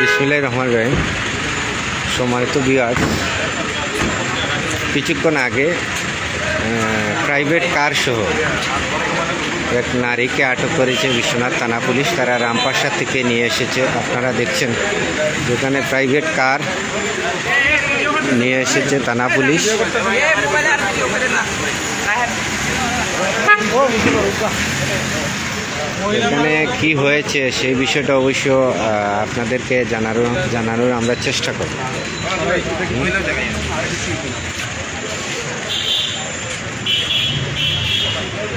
বিসমিল্লাহ রহমান রহিম। সম্মানিত বিয়ার কিছুক্ষণ আগে প্রাইভেট কার সহ এক নারীকে আটক করেছে বিশ্বনাথ থানা পুলিশ। তারা রামপাশা থেকে নিয়ে এসেছে। আপনারা দেখছেন, যেখানে প্রাইভেট কার নিয়ে এসেছে থানা পুলিশ। এখানে কি হয়েছে সেই বিষয়টা অবশ্য আপনাদেরকে জানারও জানানোর আমরা চেষ্টা করব।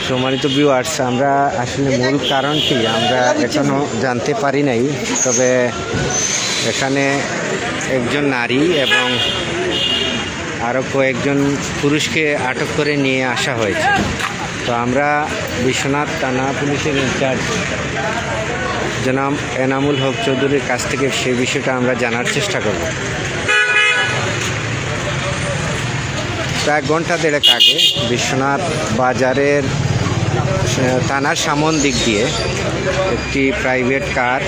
সম্মানিত ভিউয়ার্স আমরা আসলে মূল কারণটি আমরা এখনও জানতে পারি নাই, তবে এখানে একজন নারী এবং আরও কয়েকজন পুরুষকে আটক করে নিয়ে আসা হয়েছে। তো আমরা বিশ্বনাথ থানা পুলিশের ইনচার্জ জনাব এনামুল হক চৌধুরীর কাছ থেকে সেই বিষয়টা আমরা জানার চেষ্টা করব। প্রায় ঘণ্টা দেড়েক আগে বিশ্বনাথ বাজারের থানার সামন দিক দিয়ে একটি প্রাইভেট কার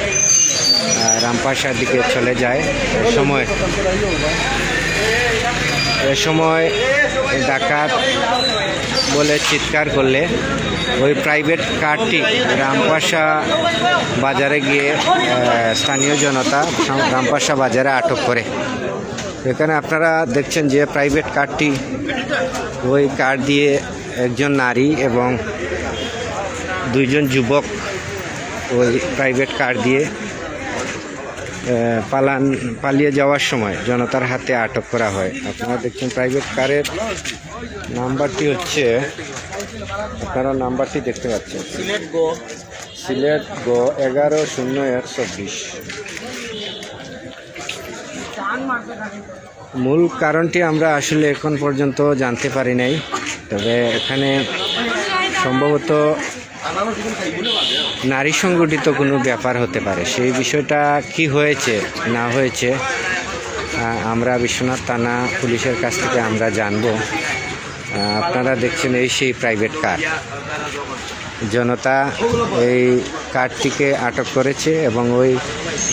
রামপাশার দিকে চলে যায়। সময় এ সময় ডাকাত বলে চিৎকার করলে ওই প্রাইভেট কারটি রামপাশা বাজারে গিয়ে স্থানীয় জনতা রামপাশা বাজারে আটক করে। এখানে আপনারা দেখছেন যে প্রাইভেট কারটি ওই কার দিয়ে একজন নারী এবং দুইজন যুবক ওই প্রাইভেট কার দিয়ে পালান পালিয়ে যাওয়ার সময় জনতার হাতে আটক করা হয়। আপনারা দেখছেন প্রাইভেট কারের নাম্বারটি হচ্ছে আপনারা নাম্বারটি দেখতে পাচ্ছেন। সিলেট গো। সিলেট গো এগারো শূন্য এক চব্বিশ। মূল কারণটি আমরা আসলে এখন পর্যন্ত জানতে পারি নাই তবে এখানে সম্ভবত নারী সংগঠিত কোনো ব্যাপার হতে পারে। সেই বিষয়টা কি হয়েছে, না হয়েছে আমরা বিশ্বনাথ থানা পুলিশের কাছ থেকে আমরা জানব। আপনারা দেখছেন এই সেই প্রাইভেট কার জনতা এই কারটিকে আটক করেছে এবং ওই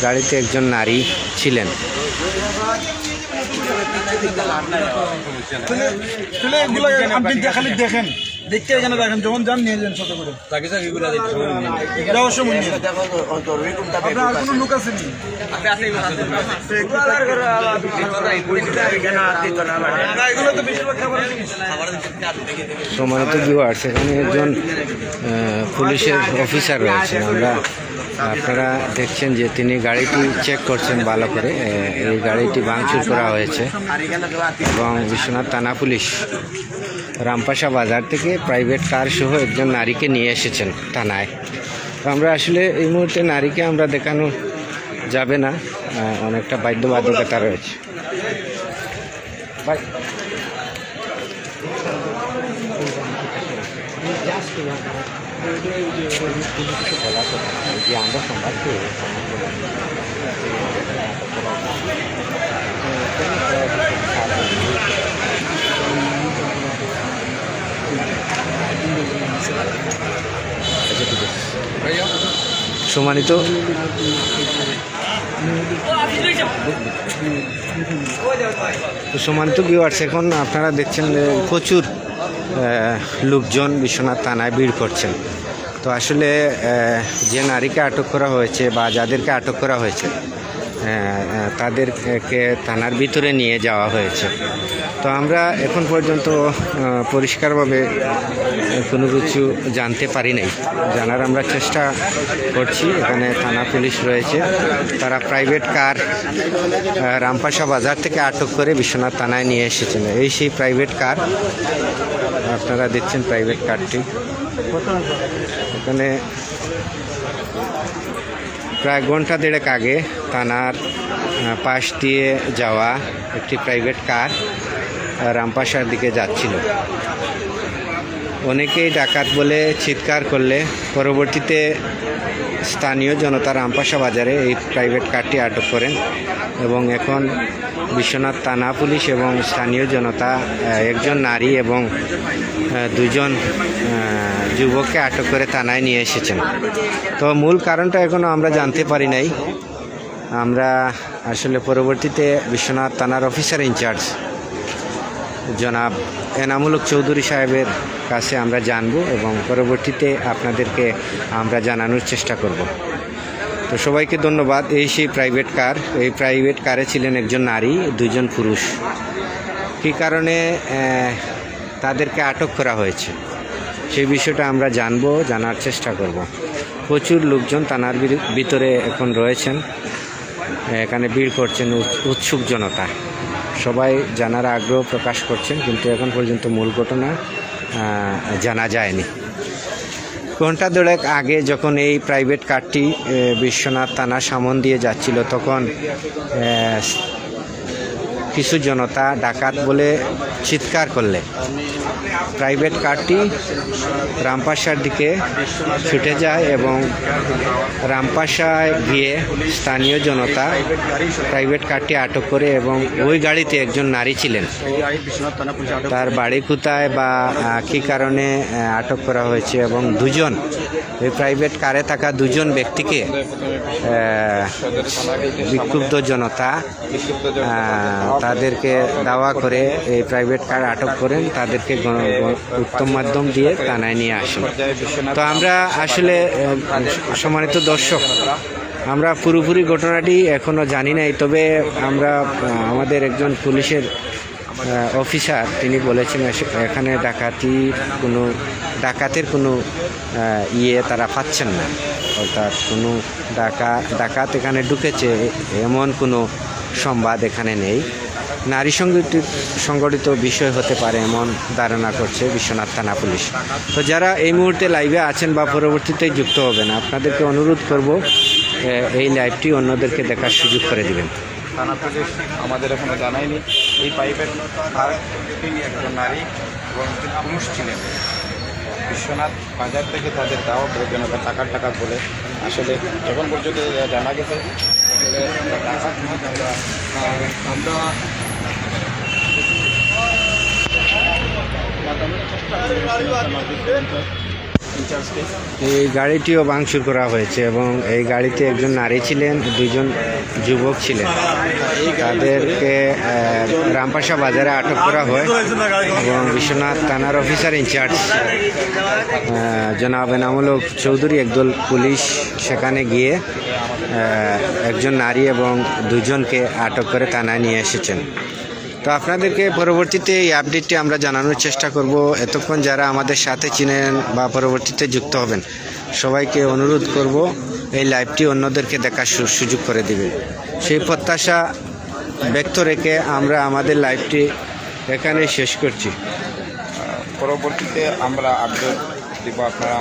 গাড়িতে একজন নারী ছিলেন। তাহলে এগুলো আপনি যে দেখেন। দেখতে এখানে দেখেন যখন যান নিয়ে যান ছোট করে। তাকে এগুলো দেখতে আপনার কোনো লোক আছে নি এগুলো তো বেশিরভাগ খাবার জিনিস। সম্মানিত ভিউয়ার্স এখানে একজন পুলিশের অফিসার রয়েছেন। আমরা আপনারা দেখছেন যে তিনি গাড়িটি চেক করছেন ভালো করে এই গাড়িটি ভাঙচুর করা হয়েছে। এবং বিশ্বনাথ থানা পুলিশ রামপাশা বাজার থেকে প্রাইভেট কার সহ একজন নারীকে নিয়ে এসেছেন থানায়। আমরা আসলে এই মুহূর্তে নারীকে আমরা দেখানো যাবে না। অনেকটা বাধ্যবাধকতা রয়েছে। যে আমরা ভিউয়ার্স এখন আপনারা দেখছেন প্রচুর লোকজন বিশ্বনাথ থানায় ভিড় করছেন। তো আসলে যে নারীকে আটক করা হয়েছে বা যাদেরকে আটক করা হয়েছে তাদেরকে থানার ভিতরে নিয়ে যাওয়া হয়েছে। তো আমরা এখন পর্যন্ত পরিষ্কারভাবে কোনো কিছু জানতে পারি নাই। জানার আমরা চেষ্টা করছি। এখানে থানা পুলিশ রয়েছে। তারা প্রাইভেট কার রামপাশা বাজার থেকে আটক করে বিশ্বনাথ থানায় নিয়ে এসেছেন এই সেই প্রাইভেট কার আপনারা দেখছেন প্রাইভেট কারটি এখানে প্রায় ঘণ্টা দেড়েক আগে থানার পাশ দিয়ে যাওয়া একটি প্রাইভেট কার রামপাশার দিকে যাচ্ছিল। অনেকেই ডাকাত বলে চিৎকার করলে পরবর্তীতে স্থানীয় জনতা রামপাশা বাজারে এই প্রাইভেট কারটি আটক করেন এবং এখন বিশ্বনাথ থানা পুলিশ এবং স্থানীয় জনতা একজন নারী এবং দুজন যুবককে আটক করে থানায় নিয়ে এসেছেন। তো মূল কারণটা এখনও আমরা জানতে পারি নাই। আমরা আসলে পরবর্তীতে বিশ্বনাথ থানার অফিসার ইনচার্জ জনাব এনামুলক চৌধুরী সাহেবের কাছে আমরা জানব এবং পরবর্তীতে আপনাদেরকে আমরা জানানোর চেষ্টা করব। তো সবাইকে ধন্যবাদ। এই সেই প্রাইভেট কার, এই প্রাইভেট কারে ছিলেন একজন নারী দুজন পুরুষ। কী কারণে তাদেরকে আটক করা হয়েছে। সেই বিষয়টা আমরা জানব, জানার চেষ্টা করব। প্রচুর লোকজন বির- ভিতরে এখন রয়েছেন। এখানে ভিড় করছেন উৎ- উৎসুক জনতা। সবাই জানার আগ্রহ প্রকাশ করছেন, কিন্তু এখন পর্যন্ত মূল ঘটনা জানা যায়নি। ঘণ্টা দেড়েক আগে যখন এই প্রাইভেট কারটি বিশ্বনাথ থানা সামন দিয়ে যাচ্ছিল, তখন কিছু জনতা ডাকাত বলে চিৎকার করলে। প্রাইভেট কারটি রামপাশার দিকে ছুটে যায় এবং রামপাশায় গিয়ে স্থানীয় জনতা প্রাইভেট কারটি আটক করে এবং ওই গাড়িতে একজন নারী ছিলেন। তার বাড়ি কোথায় বা কী কারণে আটক করা হয়েছে এবং দুজন এই প্রাইভেট কারে থাকা দুজন ব্যক্তিকে বিক্ষুব্ধ জনতা তাদেরকে দাওয়া করে এই প্রাইভেট কার আটক করেন, তাদেরকে উত্তম মাধ্যম দিয়ে থানায় নিয়ে আসেন। তো আমরা আসলে সম্মানিত দর্শক, আমরা পুরোপুরি ঘটনাটি এখনও জানি নাই, তবে আমরা আমাদের একজন পুলিশের অফিসার তিনি বলেছেন এখানে ডাকাতির কোনো, ডাকাতের কোনো ইয়ে তারা পাচ্ছেন না। অর্থাৎ কোনো ডাকা, ডাকাত এখানে ঢুকেছে, এমন কোনো সংবাদ এখানে নেই। নারী সংগঠিত সংগঠিত বিষয় হতে পারে এমন ধারণা করছে বিশ্বনাথ থানা পুলিশ। তো যারা এই মুহূর্তে লাইভে আছেন বা পরবর্তীতে যুক্ত হবেন, আপনাদেরকে অনুরোধ করব এই লাইভটি অন্যদেরকে দেখার সুযোগ করে দিবেন। থানা পুলিশ আমাদের এখনও জানায়নি। এই পাইপের আর একজন নারী এবং পুরুষ ছিলেন। বিশ্বনাথ বাজার থেকে তাদের দেওয়া প্রয়োজনীয়তা টাকার টাকা বলে আসলে এখন পর্যন্ত জানা গেছে টাকা এই গাড়িটিও ভাঙচুর করা হয়েছে এবং এই গাড়িতে একজন নারী ছিলেন, দুইজন যুবক ছিলেন। তাদেরকে রামপাশা বাজারে আটক করা হয় এবং বিশ্বনাথ থানার অফিসার ইনচার্জ জনাব এনামূলক চৌধুরী একদল পুলিশ সেখানে গিয়ে একজন নারী এবং দুজনকে আটক করে থানায় নিয়ে এসেছেন। তো আপনাদেরকে পরবর্তীতে এই আপডেটটি আমরা জানানোর চেষ্টা করব। এতক্ষণ যারা আমাদের সাথে চিনেন বা পরবর্তীতে যুক্ত হবেন, সবাইকে অনুরোধ করব এই লাইভটি অন্যদেরকে দেখার সুযোগ করে দিবে সেই প্রত্যাশা ব্যক্ত রেখে আমরা আমাদের লাইভটি এখানে শেষ করছি। পরবর্তীতে আমরা আপডেট দিব আপনারা।